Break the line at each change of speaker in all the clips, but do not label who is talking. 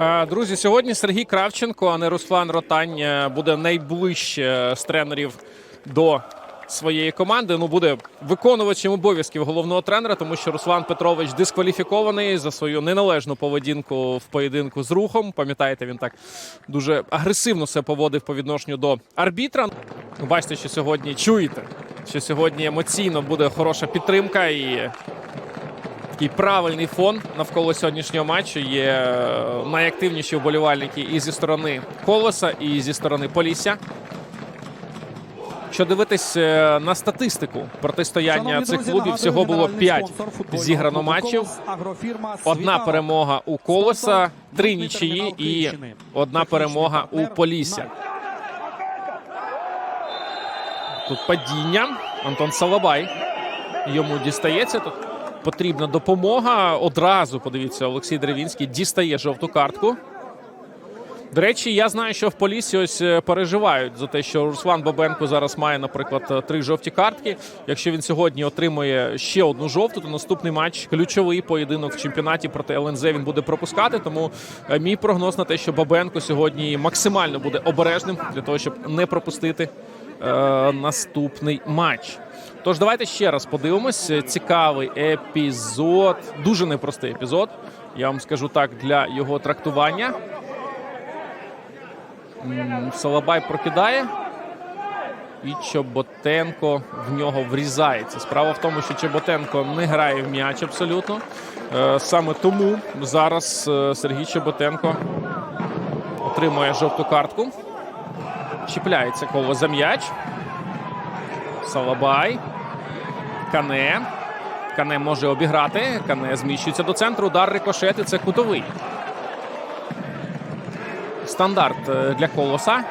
Е, Друзі, сьогодні Сергій Кравченко, а не Руслан Ротань, е, буде найближче з тренерів до своєї команди. Ну, буде виконувачем обов'язків головного тренера, тому що Руслан Петрович дискваліфікований за свою неналежну поведінку в поєдинку з рухом. Пам'ятаєте, він так дуже агресивно себе поводив по відношенню до арбітра. Бачите, що сьогодні чуєте, що сьогодні емоційно буде хороша підтримка і такий правильний фон навколо сьогоднішнього матчу. Є е, найактивніші вболівальники і зі сторони Колоса, і зі сторони Полісся. Що дивитись е, на статистику протистояння
Шановні
цих
друзі,
клубів, всього було
генеральний
5 зіграно матчів. Одна перемога у Колоса, три
«Митний
нічиї і одна перемога у Полісся. Тут падіння. Антон Салабай. Йому дістається. Тут потрібна допомога. Одразу подивіться, Олексій Деревінський дістає жовту картку. До речі, я знаю, що в Полісі ось е, переживають за те, що Руслан Бабенко зараз має, наприклад, е, три жовті картки. Якщо він сьогодні отримує ще одну жовту, то наступний матч ключовий поєдинок в чемпіонаті проти ЛНЗ він буде пропускати. Тому е, мій прогноз на те, що Бабенко сьогодні максимально буде обережним для того, щоб не пропустити е, наступний матч. Тож давайте ще раз подивимось. Цікавий епізод, дуже непростий епізод. Я вам скажу так для його трактування. Салабай прокидає. І Чоботенко в нього врізається. Справа в тому, що Чоботенко не грає в м'яч абсолютно. Е, Саме тому зараз е, Сергій Чоботенко отримує жовту картку. Чіпляється коло за м'яч. Салабай. Кане. Кане може обіграти. Кане зміщується до центру. Удар рикошет і це кутовий. Стандарт е, для колоса.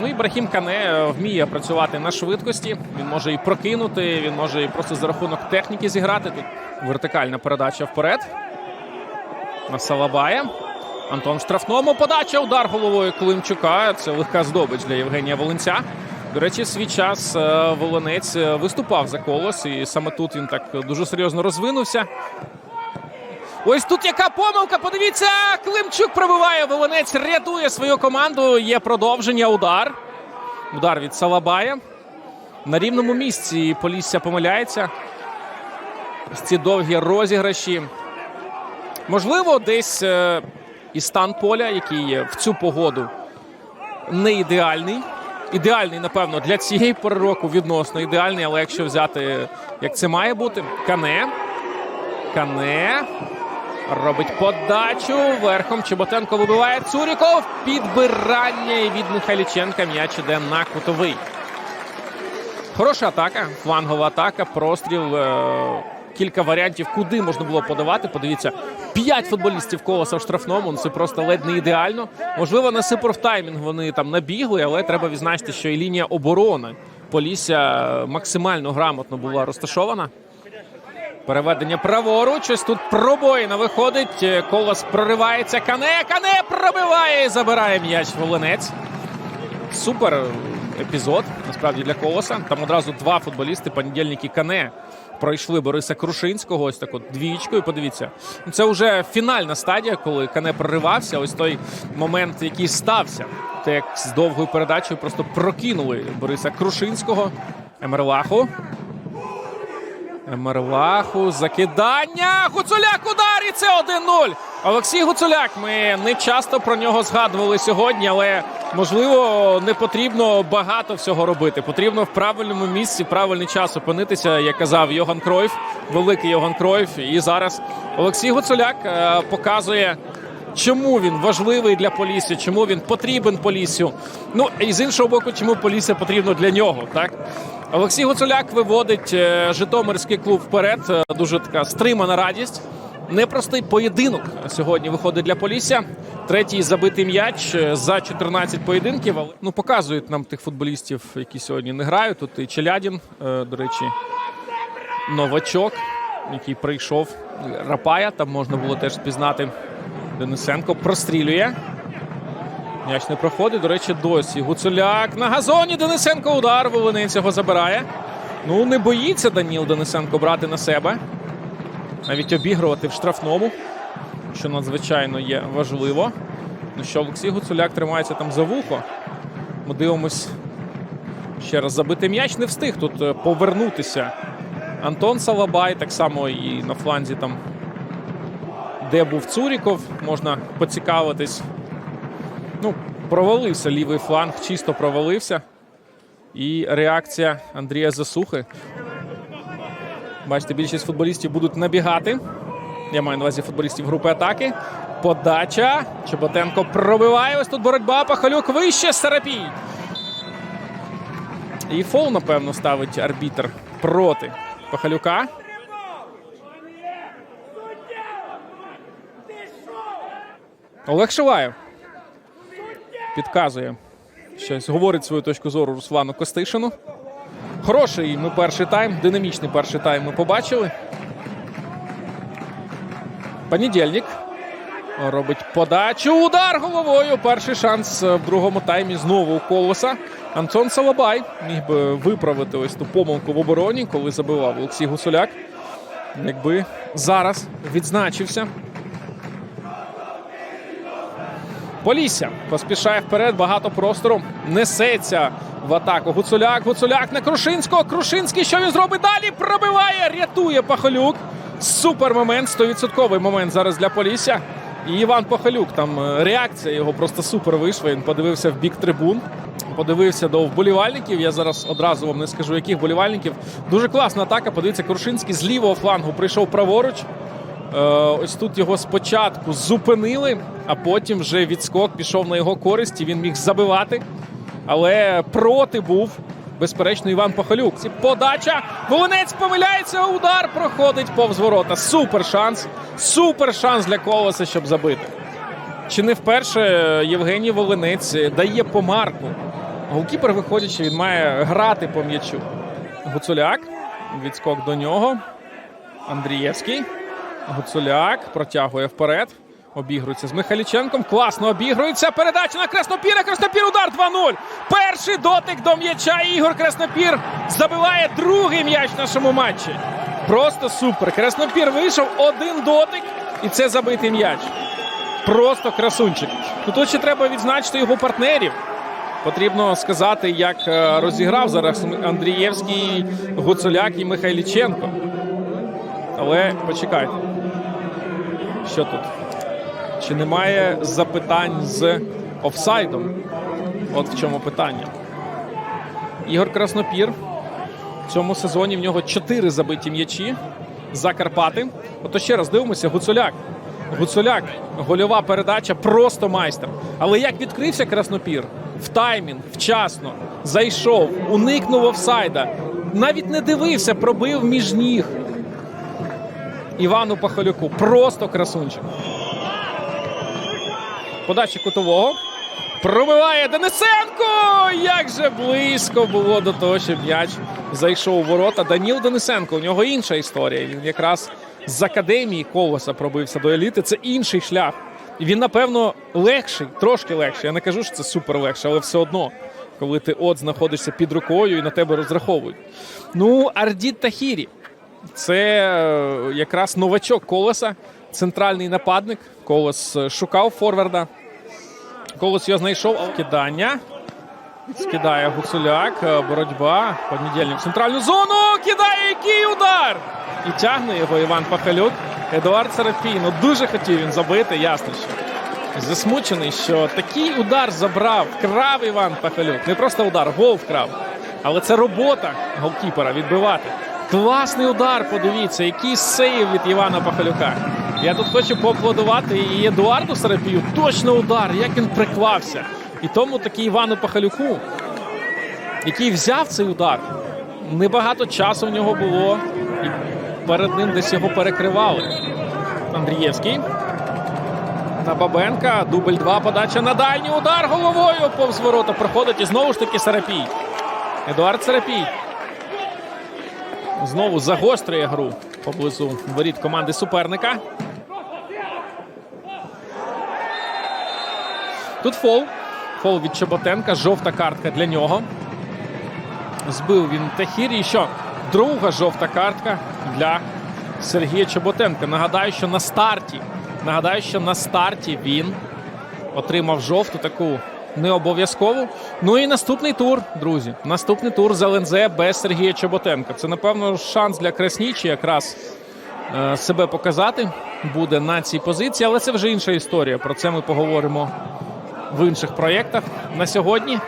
Ну і Брахім Кане вміє працювати на швидкості. Він може і прокинути, він може і просто за рахунок техніки зіграти. Тут вертикальна передача вперед. На Салабая. Антон в штрафному подача. Удар головою Климчука. Це легка здобич для Євгенія Волинця. До речі, свій час е, Волинець е, виступав за колос, і саме тут він так дуже серйозно розвинувся. Ось тут яка помилка. Подивіться, Климчук пробиває. Волинець рятує свою команду. Є продовження. Удар. Удар від Салабая. На рівному місці Полісся помиляється. Ці довгі розіграші. Можливо, десь е, і стан поля, який в цю погоду не ідеальний. Ідеальний, напевно, для цієї пори року відносно ідеальний, але якщо взяти, як це має бути, Кане. Кане. Робить подачу. Верхом Чеботенко вибиває Цуріков. Підбирання і від Михайліченка м'яч іде на кутовий. Хороша атака, флангова атака, простріл. е, Кілька варіантів, куди можна було подавати. Подивіться, п'ять футболістів колоса в штрафному. Ну це просто ледь не ідеально. Можливо, на сипор таймінг вони там набігли, але треба відзначити, що і лінія оборони Полісся максимально грамотно була розташована. Переведення праворуч. Ось тут пробоїна виходить. Е, Колос проривається. Кане. Кане пробиває і забирає м'яч Волинець. Супер епізод насправді для Колоса. Там одразу два футболісти, понедільники Кане. Пройшли Бориса Крушинського, ось так от двічкою. Подивіться, Ну, це вже фінальна стадія, коли Кане проривався. Ось той момент, який стався. Те, як з довгою передачею просто прокинули Бориса Крушинського. Емерлаху. Мерлаху, закидання. Гуцуляк удар і це 1-0. Олексій Гуцуляк. Ми не часто про нього згадували сьогодні, але можливо не потрібно багато всього робити. Потрібно в правильному місці, правильний час опинитися, як казав Йоган Кройф, великий Йоган Кройф. І зараз Олексій Гуцуляк е, показує. Чому він важливий для Полісся, чому він потрібен Поліссю? Ну і з іншого боку, чому Полісся потрібно для нього, так? Олексій Гуцуляк виводить е, Житомирський клуб вперед. Е, Дуже така стримана радість. Непростий поєдинок сьогодні виходить для Полісся. Третій забитий м'яч е, за 14 поєдинків. Але ну показують нам тих футболістів, які сьогодні не грають. Тут і Челядін, до речі, новачок, який прийшов. Рапая. Там можна було теж спізнати. Денисенко прострілює. М'яч не проходить. До речі, досі. Гуцуляк на газоні. Денисенко удар. Волинець його забирає. Ну, не боїться Даніл Денисенко брати на себе. Навіть обігрувати в штрафному. що надзвичайно є важливо. Ну що, Олексій Гуцуляк тримається там за вухо. Ми дивимось ще раз забити м'яч. Не встиг тут е, повернутися. Антон Салабай, так само і на фланзі там, де був Цуріков, можна поцікавитись. Ну, провалився лівий фланг, чисто провалився. І реакція Андрія Засухи. Бачите, більшість футболістів будуть набігати. Я маю на увазі футболістів групи атаки. Подача. Чеботенко пробиває. Ось тут боротьба. Пахалюк вище Сарапій. І фол, напевно, ставить арбітр проти Пахалюка. Олег Шиваєв підказує. Щось говорить свою точку зору Руслану Костишину. Хороший ми перший тайм, динамічний перший тайм ми побачили. Понедільник робить подачу. Удар головою. Перший шанс в другому таймі знову у колоса. Антон Салабай міг би виправити ось ту помилку в обороні, коли забивав Олексій Гусуляк. Якби зараз відзначився. Полісся поспішає вперед, багато простору. Несеться в атаку. Гуцуляк, Гуцуляк на Крушинського. Крушинський, що він зробить далі? Пробиває, рятує Пахалюк. Супер момент, 100% момент зараз для Полісся. І Іван Пахалюк, там е, реакція його просто супер вийшла. Він подивився в бік трибун, подивився до вболівальників. Я зараз одразу вам не скажу, яких вболівальників. Дуже класна атака. Подивіться, Крушинський з лівого флангу прийшов праворуч. Е, Ось тут його спочатку зупинили, а потім вже відскок пішов на його користь і він міг забивати. Але проти був, безперечно, Іван Пахалюк. Подача. Волинець помиляється, удар проходить повз ворота. Супер шанс. Супер шанс для колоса, щоб забити. Чи не вперше Євгеній Волинець дає помарку. Голкіпер, виходячи, він має грати по м'ячу. Гуцуляк. Відскок до нього. Андрієвський. Гуцуляк протягує вперед. Обігрується з Михайліченком. Класно обігрується. Передача на Краснопіра. Краснопір удар 2-0. Перший дотик до м'яча. Ігор Краснопір забиває другий м'яч в нашому матчі. Просто супер. Краснопір вийшов один дотик, і це забитий м'яч. Просто красунчик. Ну, Тут ще треба відзначити його партнерів. Потрібно сказати, як е, розіграв зараз Андрієвський, Гуцуляк і Михайліченко. Але почекайте. Що тут? Чи немає запитань з офсайдом? От в чому питання. Ігор Краснопір. В цьому сезоні в нього 4 забиті м'ячі за Карпати. Ото ще раз дивимося, Гуцуляк. Гуцуляк, гольова передача, просто майстер. Але як відкрився Краснопір в таймінг, вчасно, зайшов, уникнув офсайда, навіть не дивився, пробив між ніг. Івану Пахалюку. Просто красунчик. Подача кутового. Пробиває Денисенко! Як же близько було до того, щоб м'яч зайшов у ворота. Даніл Денисенко. У нього інша історія. Він якраз з академії колоса пробився до еліти. Це інший шлях. І він, напевно, легший, трошки легший. Я не кажу, що це супер легше, але все одно, коли ти от знаходишся під рукою і на тебе розраховують. Ну, Ардіт Тахірі. Це е, якраз новачок колеса, центральний нападник. Колес е, шукав форварда. Колес його знайшов. Кидання. Скидає Гуцуляк. Е, Боротьба. Понедільник в центральну зону. Кидає який удар! І тягне його Іван Пахалюк. Едуард Серафій. Ну дуже хотів він забити, ясно що. Засмучений, що такий удар забрав, вкрав Іван Пахалюк. Не просто удар, гол вкрав. Але це робота голкіпера відбивати. Класний удар, подивіться, який сейв від Івана Пахалюка. Я тут хочу поаплодувати і Едуарду Сарапію. Точно удар, як він приклався. І тому такий Івану Пахалюку, який взяв цей удар. Небагато часу в нього було. І перед ним десь його перекривали. Андрієвський. На Бабенка. Дубль 2. Подача на дальній удар головою повз ворота проходить. І знову ж таки Сарапій. Едуард Сарапій. Знову загострює гру поблизу воріт команди суперника. Тут фол. Фол від Чеботенка. Жовта картка для нього. Збив він Тахірі. І що? Друга жовта картка для Сергія Чеботенка. Нагадаю, що на старті Нагадаю, що на старті він отримав жовту таку не обов'язкову. Ну і наступний тур, друзі. Наступний тур з ЛНЗ без Сергія Чоботенка. Це, напевно, шанс для Краснічі якраз е, себе показати буде на цій позиції, але це вже інша історія. Про це ми поговоримо в інших проєктах. На сьогодні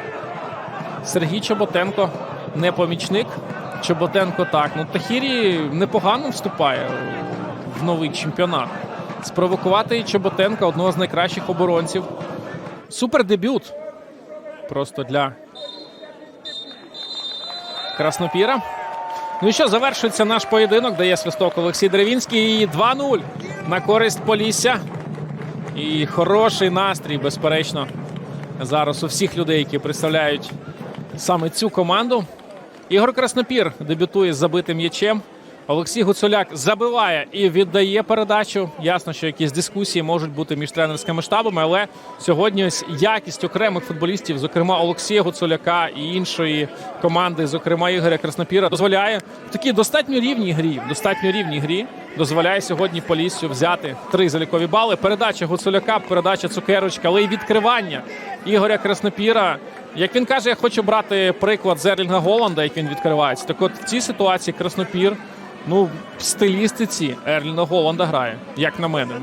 Сергій Чоботенко не помічник. Чоботенко так. Ну Тахірі непогано вступає в новий чемпіонат. Спровокувати Чоботенка одного з найкращих оборонців. Супер дебют. Просто для Краснопіра. Ну і що, завершується наш поєдинок, дає свисток Олексій Деревінський. І 2-0 на користь Полісся. І хороший настрій, безперечно, зараз у всіх людей, які представляють саме цю команду. Ігор Краснопір дебютує з забитим м'ячем. Олексій Гуцуляк забиває і віддає передачу. Ясно, що якісь дискусії можуть бути між тренерськими штабами, але сьогодні ось якість окремих футболістів, зокрема Олексія Гуцуляка і іншої команди, зокрема Ігоря Краснопіра, дозволяє в такій достатньо рівній грі, достатньо рівній грі, дозволяє сьогодні Поліссю взяти три залікові бали. Передача Гуцуляка, передача цукерочка, але й відкривання Ігоря Краснопіра. Як він каже, я хочу брати приклад з Ерлінга Голланда, як він відкривається. Так от в цій ситуації Краснопір ну, в стилістиці Ерліна Голланда грає, як на мене.